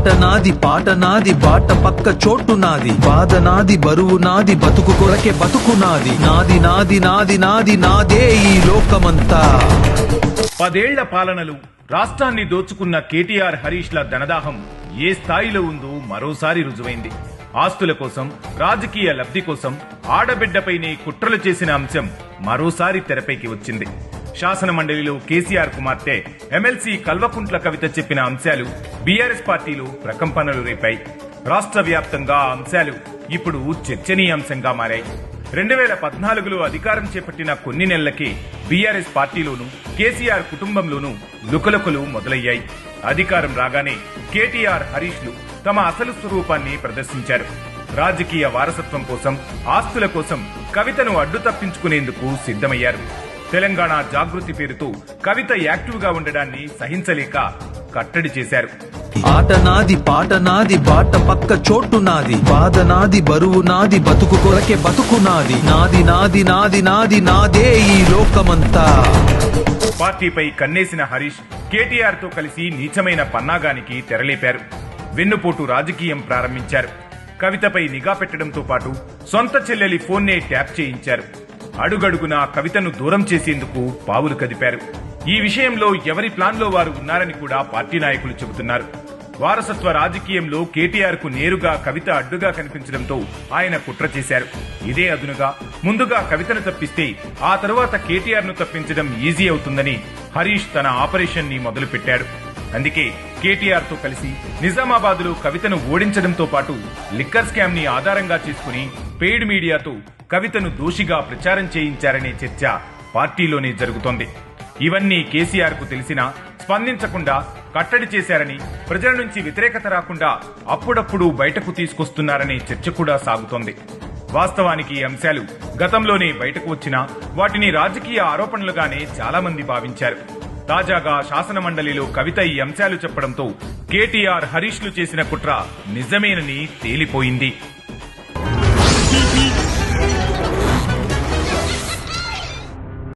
ఆట నాది పాట నాది బాట పక్క చోటు నాది. బాధ నాది బరువు నాది బతుకు కొరకే బతుకు నాది. నాది నాది నాది నాది నాదే ఈ లోకమంతా. పదేళ్ళ పాలనలు రాష్ట్రాన్ని దోచుకున్న కేటీఆర్ హరీష్ల ధనదాహం ఏ స్థాయిలో ఉందో మరోసారి రుజువైంది. ఆస్తుల కోసం రాజకీయ లబ్ధి కోసం ఆడబిడ్డపైనే కుట్రలు చేసిన అంశం మరోసారి తెరపైకి వచ్చింది. శాసన మండలిలో కేసీఆర్ కుమార్తె ఎమ్మెల్సీ కల్వకుంట్ల కవిత చెప్పిన అంశాలు బీఆర్ఎస్ పార్టీలో ప్రకంపనలు రేపాయి. రాష్ట్ర వ్యాప్తంగా ఆ అంశాలు ఇప్పుడు చర్చనీయాంశంగా మారాయి. రెండు వేల పద్నాలుగులో అధికారం చేపట్టిన కొన్ని నెలలకే బీఆర్ఎస్ పార్టీలోనూ కేసీఆర్ కుటుంబంలోనూ లుకలుకలు మొదలయ్యాయి. అధికారం రాగానే కేటీఆర్ హరీష్లు తమ అసలు స్వరూపాన్ని ప్రదర్శించారు. రాజకీయ వారసత్వం కోసం ఆస్తుల కోసం కవితను అడ్డు తప్పించుకునేందుకు సిద్ధమయ్యారు. తెలంగాణ జాగృతి పేరుతో కవిత యాక్టివ్గా ఉండడాన్ని సహించలేక కట్టడి చేశారు. ఆట నాది పాట నాది బాట పక్క చోటు నాది. బాధ నాది బరువు నాది బతుకు కొరకే బతుకు నాది. నాది నాది నాది నాది నాదే ఈ లోకమంతా. పార్టీపై కన్నేసిన హరీష్ కేటీఆర్తో కలిసి నీచమైన పన్నాగానికి తెరలేపారు. వెన్నుపోటు రాజకీయం ప్రారంభించారు. కవితపై నిఘా పెట్టడంతో పాటు సొంత చెల్లెలి ఫోన్నే ట్యాప్ చేయించారు. అడుగడుగునా కవితను దూరం చేసేందుకు పావులు కదిపారు. ఈ విషయంలో ఎవరి ప్లాన్లో వారు ఉన్నారని కూడా పార్టీ నాయకులు చెబుతున్నారు. వారసత్వ రాజకీయంలో కేటీఆర్కు నేరుగా కవిత అడ్డుగా కనిపించడంతో ఆయన కుట్ర చేశారు. ఇదే అదునుగా ముందుగా కవితను తప్పిస్తే ఆ తరువాత కేటీఆర్ను తప్పించడం ఈజీ అవుతుందని హరీష్ తన ఆపరేషన్ని మొదలుపెట్టాడు. అందుకే కేటీఆర్తో కలిసి నిజామాబాద్లో కవితను ఓడించడంతో పాటు లిక్కర్ స్కామ్ని ఆధారంగా చేసుకుని పెయిడ్ మీడియాతో కవితను దోషిగా ప్రచారం చేయించారనే చర్చ పార్టీలోనే జరుగుతోంది. ఇవన్నీ కేసీఆర్కు తెలిసినా స్పందించకుండా కట్టడి చేశారని ప్రజల నుంచి వ్యతిరేకత రాకుండా అప్పుడప్పుడు బయటకు తీసుకొస్తున్నారనే చర్చ కూడా సాగుతోంది. వాస్తవానికి ఈ అంశాలు గతంలోనే బయటకు వచ్చినా వాటిని రాజకీయ ఆరోపణలుగానే చాలా మంది భావించారు. తాజాగా శాసనమండలిలో కవిత ఈ అంశాలు చెప్పడంతో కేటీఆర్ హరీష్లు చేసిన కుట్ర నిజమేనని తేలిపోయింది.